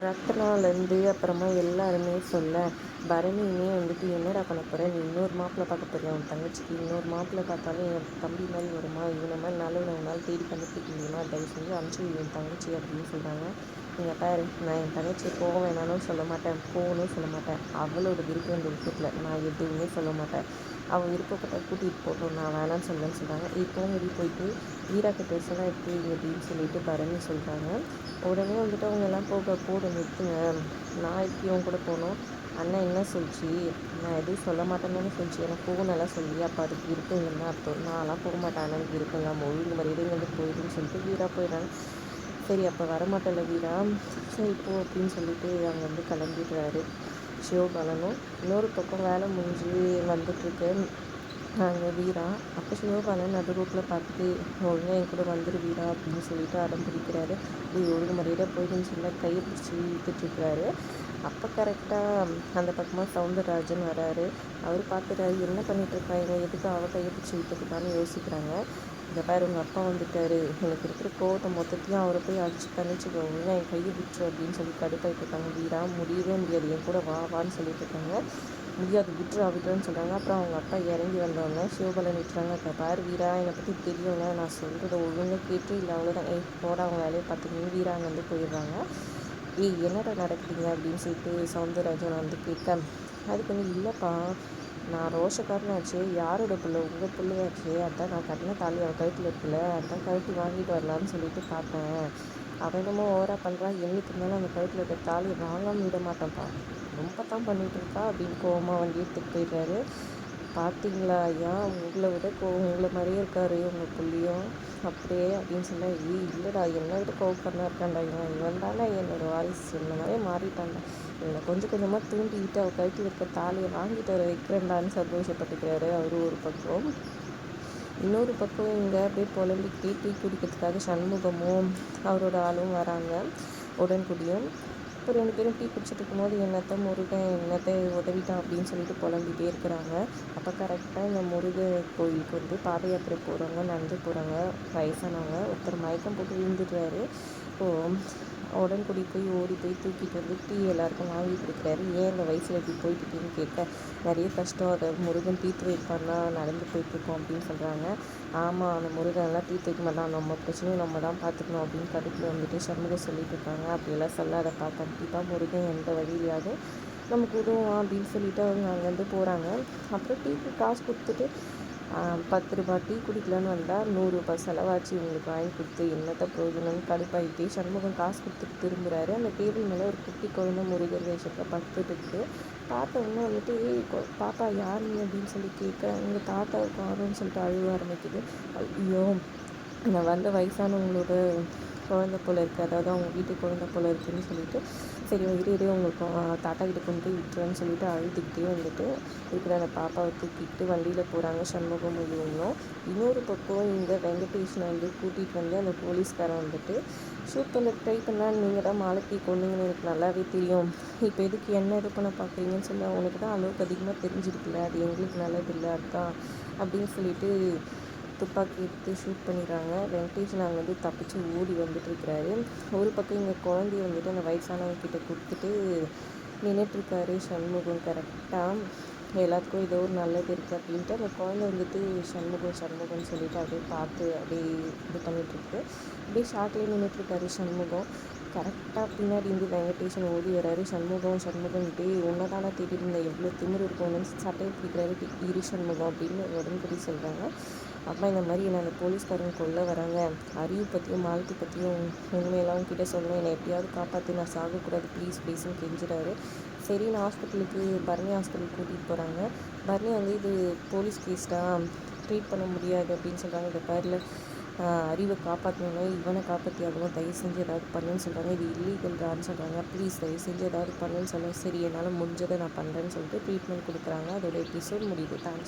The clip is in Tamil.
ரத்னாலேருந்து அப்புறமா எல்லாருமே சொல்ல பரணியுமே வந்துட்டு என்னடா பண்ண போகிற நீ இன்னொரு மாப்பிள்ளை பார்க்க போறியா? உன் தங்கச்சிக்கு இன்னொரு மாப்பிள்ளை பார்த்தாலும் என் தம்பி மாதிரி வருமா? இவனை மாதிரி நல்லவனை உன்னால் தேடி கண்டுபிடிக்க முடியுமா? தயவு செஞ்சு அனுப்பிச்சு என் தங்கச்சி அப்படின்னு சொல்கிறாங்க நீங்கள் பாரு. நான் என் தங்கச்சி போக வேணாலும் சொல்ல மாட்டேன் போகணும் சொல்ல மாட்டேன். அவளோட விருப்பம் இந்த விஷயத்தில். நான் எதுவுமே சொல்ல மாட்டேன். அவள் விருப்பப்பட்ட கூட்டிகிட்டு போகணும். நான் வேணாம்னு சொல்லுவேன்னு சொல்கிறாங்க இப்போவும் வெளியே போயிட்டு வீரா பேசலாம் எப்படி அப்படின்னு சொல்லிட்டு பரணி சொல்கிறாங்க உடனே வந்துட்டு அவங்க எல்லாம் போக போட நிறுத்துங்க. நான் இப்படி அவங்க கூட போகணும்? அண்ணன் என்ன சொல்லிச்சு? நான் எதுவும் சொல்ல மாட்டேன்னு சொல்லிச்சு. எனக்கு போகணும்லாம் சொல்லி அப்போ அதுக்கு இருக்குங்கன்னு அர்த்தம். நான்லாம் போக மாட்டேன். அண்ணனுக்கு இருக்குங்க ஒழுங்கு மரியாதை வந்து போயிடுன்னு சொல்லிட்டு வீராக போயிடுறாங்க. சரி அப்போ வரமாட்டேன்ல வீரா. சரி போ அப்படின்னு சொல்லிட்டு அங்கே வந்து கிளம்பிடுறாரு. சிவபாலனும் இன்னொரு பக்கம் வேலை முடிஞ்சு வந்துட்டுருக்கு. நாங்கள் வீரா. அப்போ சிவபாலன் நடு ரூட்டில் பார்த்துட்டு ஒழுங்காக என் கூட வந்துரு வீரா அப்படின்னு சொல்லிட்டு அடம் பிடிக்கிறாரு. நீ ஒழுங்கு மரியாதை போயிடுன்னு சொல்ல கையை பிடிச்சி இழுத்துட்ருக்கிறாரு அப்போ கரெக்டாக அந்த பக்கமாக சவுந்தரராஜன் வராரு. அவர் பார்த்துட்டாரு என்ன பண்ணிகிட்ருக்காங்க எதுக்கு அவள் கையை பிடிச்சி இழுத்துக்கிட்டான்னு யோசிக்கிறாங்க. இந்த பேர் உங்கள் அப்பா வந்துட்டாரு. எனக்கு இருக்கிற கோவத்தை மொத்தத்தையும் அவரை போய் அடிச்சு தனிச்சுக்கோ என் கையை விட்டுரு அப்படின்னு சொல்லி கடுப்பாயிட்டு இருக்காங்க. வீரா முடியவே முடியாது. என் கூட வா வான்னு சொல்லிட்டு இருக்காங்க. முடியாது விட்டுரு விட்டுருன்னு சொல்கிறாங்க அப்புறம் அவங்க அப்பா இறங்கி வந்தவங்க சிவபலன் விட்டுறாங்க இப்போ பாரு வீரா என்னை பற்றி தெரியும்ல. நான் சொல்கிறத ஒழுங்காக கேட்டு இல்லை அவ்வளோதான் ஏய் போட அவங்க வேலையை பார்த்துக்கணும் வீரா அங்கே வந்து போயிடுறாங்க. ஏய் என்னடா நடக்குதுங்க அப்படின்னு சொல்லிட்டு சவுந்தரராஜன் வந்து கேட்டேன் அதுக்கு வந்து இல்லைப்பா. நான் ரோஷக்காரனாச்சு யாரோட பிள்ளை? உங்கள் பிள்ளையாச்சு. அதான் நான் கட்டின தாலி அவள் கழுத்தில் இருக்குல்ல அதான் கழுத்து வாங்கிட்டு வரலான்னு சொல்லிட்டு பார்த்தேன் அவன் என்னமோ ஓவராக பண்ணுறான் என்னைக்கு இருந்தாலும் அந்த கழுத்தில் இருக்கிற தாலியை வாங்காமல் விட மாட்டேன்ப்பா. ரொம்ப தான் பண்ணிகிட்டு இருக்கா அப்படின்னு கோவமாக வண்டி எடுத்துகிட்டு போயிடுறாரு. பார்த்தீங்களா ஐயா? உங்களை விட கோ உங்களை மாதிரியே இருக்காரு உங்கள் புள்ளியும். அப்படியே அப்படின்னு சொன்னால் ஏய் இல்லைடா என்ன விட கோவப்பண்ணா இருக்காண்டா இவன்? இவன் தானே என்னோடய வாரிசு. இந்த மாதிரி மாறிட்டான்டா. இவனை கொஞ்சம் கொஞ்சமாக தூண்டிக்கிட்டு அவர் கழுத்தில் இருக்க தாலியை வாங்கிட்டு வர வைக்கிறேன்டான்னு சந்தோஷப்பட்டுக்கிறாரு அவர் ஒரு பக்கம். இன்னொரு பக்கம் இங்கே அப்படியே புலம்பிக்கிட்டே டீ குடிக்கிறதுக்காக சண்முகமும் அவரோட ஆளும் வராங்க. உடன்குடியும். இப்போ ரெண்டு பேரும் டீ குடிச்சிட்டு இருக்கும்போது என்னத்தை முருகன் என்னத்தை உதவிட்டான் அப்படின்னு சொல்லிட்டு புலம்பிகிட்டே இருக்கிறாங்க. அப்போ கரெக்டாக இந்த முருக கோயிலுக்கு வந்து பாத யாத்திரை போகிறவங்க நடந்து போகிறாங்க வயசானவங்க ஒருத்தர் மயக்கம் போட்டு விழுந்துடுறாரு. இப்போது உடன்குடி போய் ஓடி போய் தூக்கிட்டு வந்து டீ எல்லாருக்கும் வாங்கி கொடுக்குறாரு. ஏன் இந்த வயசில் இப்படி போயிட்டுருக்கீன்னு கேட்க நிறைய கஷ்டம். அதை முருகன் தீர்த்து வைப்பான்னா நடந்து போயிட்டுருக்கோம் அப்படின்னு சொல்கிறாங்க ஆமாம் அந்த முருகன்லாம் தீர்த்து வைக்க மாட்டான் நம்ம பிரச்சனையும் நம்ம தான் பார்த்துக்கணும் அப்படின்னு கடுப்பில் வந்துட்டு சண்முகம் சொல்லிட்டு இருக்காங்க. அப்படியெல்லாம் சொல்லாதப்பா கண்டிப்பாக முருகன் எந்த வழியிலையாவது நமக்கு உதவும் அப்படின்னு சொல்லிட்டு அவங்க அங்கேருந்து போகிறாங்க அப்புறம் டீக்கு காசு கொடுத்துட்டு பத்து ரூபா டீ குடிக்கலான்னு வந்தால் நூறுரூபா செலவாச்சு. இவங்களுக்கு வாங்கி கொடுத்து என்னத்தை பிரயோஜனம்? கடுப்பாயிட்டு சண்முகம் காசு கொடுத்துட்டு திரும்புகிறாரு அந்த டேபிள் மேலே ஒரு குட்டி குழந்தை முருகர் வேஷத்தில் படுத்துட்டு இருக்கு பார்த்த இன்னும் வந்துட்டு ஏய் பாப்பா யார் நீ? அப்படின்னு சொல்லி கேட்க எங்கள் தாத்தா காணும்னு சொல்லிட்டு அழுவ ஆரம்பிக்குது. ஐயோ நான் வந்த வயசானவங்களோட குழந்தை போல் இருக்குது அதாவது அவங்க வீட்டு குழந்தை போல் இருக்குதுன்னு சொல்லிட்டு சரி இரு இரு உங்களுக்கு தாத்தா கிட்டே கொண்டு போய் விட்டுருவேன்னு சொல்லிட்டு அழுதுகிட்டே வந்துட்டு இருக்கிற அந்த பாப்பாவை தூக்கிட்டு வண்டியில் போகிறாங்க சண்முகம் இவங்களும். இன்னொரு பக்கம் இந்த வெங்கடேஷனை வந்து கூட்டிகிட்டு வந்து அந்த போலீஸ்காரன் வந்துட்டு ஷூட் பண்ண ட்ரை பண்ணால் நீங்கள் தான் மாலத்தி கொண்டுங்கன்னு எனக்கு நல்லாவே தெரியும். இப்போ எதுக்கு என்ன இது பண்ண பார்க்குறீங்கன்னு சொல்லி. அவனுக்கு தான் அளவுக்கு அதிகமாக தெரிஞ்சிருக்குல்ல. அது எங்களுக்கு நல்லது இல்லை அதுதான் அப்படின்னு சொல்லிட்டு துப்பாக்கி எடுத்து ஷூட் பண்ணிடுறாங்க. வெங்கடேஷன் அங்கே வந்து தப்பிச்சு ஓடி வந்துட்டுருக்கிறாரு ஒரு பக்கம் இங்கே குழந்தைய வந்துட்டு அந்த வயசானவங்கிட்ட கொடுத்துட்டு நின்றுட்டுருக்காரு சண்முகம் கரெக்டாக எல்லாத்துக்கும் ஏதோ ஒரு நல்லது இருக்குது அப்படின்ட்டு அந்த குழந்தை வந்துட்டு சண்முகம் சண்முகம்னு சொல்லிட்டு அப்படியே பார்த்து அப்படியே இது பண்ணிகிட்ருக்கு அப்படியே ஷார்ட்லேயே நின்றுட்டுருக்காரு சண்முகம். கரெக்டாக பின்னாடி இருந்து வெங்கடேஷன் ஓடி வராரு சண்முகம் சண்முகம்ட்டு டே உன்னை தேடி இருந்த எவ்வளோ திமிர் இருக்கணும்னு சட்டையை பிடிக்கிறாரு இரு சண்முகம் அப்படின்னு உடன்படி சொல்கிறாங்க அப்பா இந்த மாதிரி என்னை அந்த போலீஸ்காரங்க கொல்ல வராங்க. அறிவு பற்றியும் மாலத்தி பற்றியும் உண்மையெல்லாம் உங்ககிட்ட சொல்லணும். என்னை எப்படியாவது காப்பாற்றி நான் சாகக்கூடாது. ப்ளீஸ் ப்ளீஸ்னு கெஞ்சுறாரு. சரி நான் ஹாஸ்பிட்டலுக்கு பரணி ஹாஸ்பிட்டலுக்கு கூட்டிகிட்டு போகிறாங்க பரணி வந்து இது போலீஸ் கேஸ் தான் ட்ரீட் பண்ண முடியாது அப்படின்னு சொல்கிறாங்க இந்த பேரில் அறிவை காப்பாற்றணும்னா இவனை காப்பாற்றி ஆகணும் தயவு செஞ்சு ஏதாவது பண்ணுன்னு சொல்கிறாங்க இது இல்லீகல்டான்னு சொல்கிறாங்க ப்ளீஸ் தயவு செஞ்சு ஏதாவது பண்ணுன்னு சொல்ல சரி என்னால் முடிஞ்சதை நான் பண்ணுறேன்னு சொல்லிட்டு ட்ரீட்மெண்ட் கொடுக்குறாங்க. அதோட எபிசோட் முடியுது. தேங்க்ஸ்